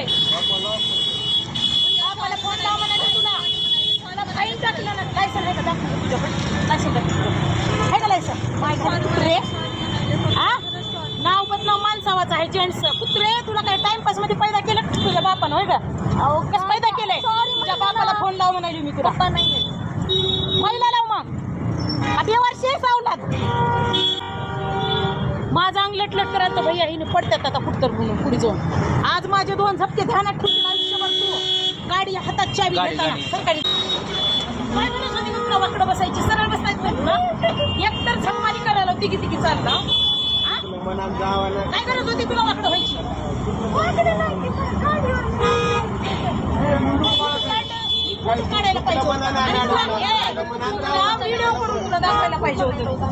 लागले मला फोन लाव म्हणायचं का तुला लायसन आहे का? दाखव तुझ्याकडे. लायसन आहे का लायसन नाव बदनाव माणसावाचं आहे जेंट्स. कुत्रे तुला काय टाइमपासमध्ये पैदा केलं तुझ्या बापानं होय का? अहो कसं पैदा केलंय? तुझ्या बापाला फोन लाव म्हणाली मी तुला. बाप्पा नाही महिला लाव मग. आता वर्षी सावलात. माझा अंग लटलट करत तर भैया हिने पडतात आता कुठतर म्हणून पुढे जाऊन. आज माझे दोन झपके ध्यानात ठेवतील आयुष्यभर तू. गाडी हातात चावी गाडी, घेताना गाडी. सरकारी. काय म्हणत होती का तुला वाकडं बसायची? सरळ बसायचं नाही तुला? एकतर झम्मारी करायला तिघी तिघी चालला. हा? काय गरज होती तुला वाकडं व्हायची? काढायला पाहिजे होतं. आणि तुला- ए, तुला व्हिडिओ करून तुला दाखवायला पाहिजे होतं.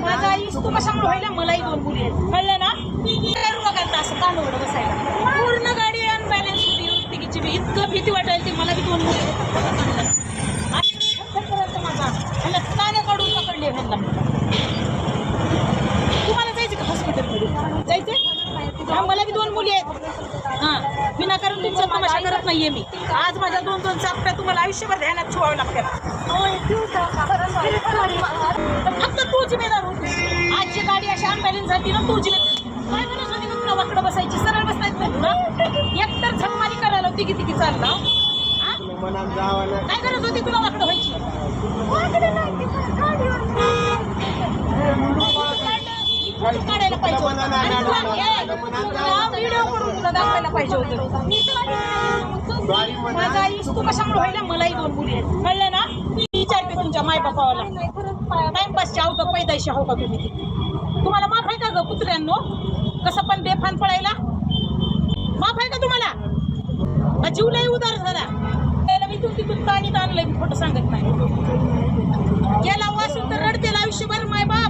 माझा आई तू कशामुळे व्हायला मलाही दोन मुली आहेत. कळलं ना? काय रुपा करता असं कानवड बसायला. पूर्ण गाडी अनबॅलन्स होती. तिघीची बी. इतकं भीती वाटायची मला बी दोन मुली आहेत. मला आहेत. हा विनाकारण तुमचा तमाशा करत नाहीये मी. आज माझ्या दोन दोन चापट्या तुम्हाला आयुष्यभर ध्यानात ठेवावं लागतात. फक्त तू जिम्मेदार होती आज जी गाडी अशी अनबॅलन्स झाली ना तू जिम्मेदार काय म्हणत होती तुला वाकडं बसायची? सरळ बसायचं नाही तुला? एकतर झकमारी करायला तिघी तिघी चालला. हा? काय गरज होती तुला वाकडं व्हायची? दाखवायला पाहिजे व्हिडिओ करून तुला दाखवायला पाहिजे होतं. माझा आईस तू कशामुळे व्हायला? मलाही दोन मुली आहेत. म्हणलं ना? मी विचारते तुमच्या मायबापावाला. टाइमपासच्या आहो का पैदाशी आहो का तुम्ही? तुम्हाला माफ आहे का ग कुत्र्यांनो? कसं पण बेफान पडायला? माफ आहे का तुम्हाला? अजीव लय उदार झाला. त्याला मी तू तिथून ताणीत आणलंय मी खोटं सांगत नाही. गेला वासून तर रडतेला आयुष्यभर माय बाप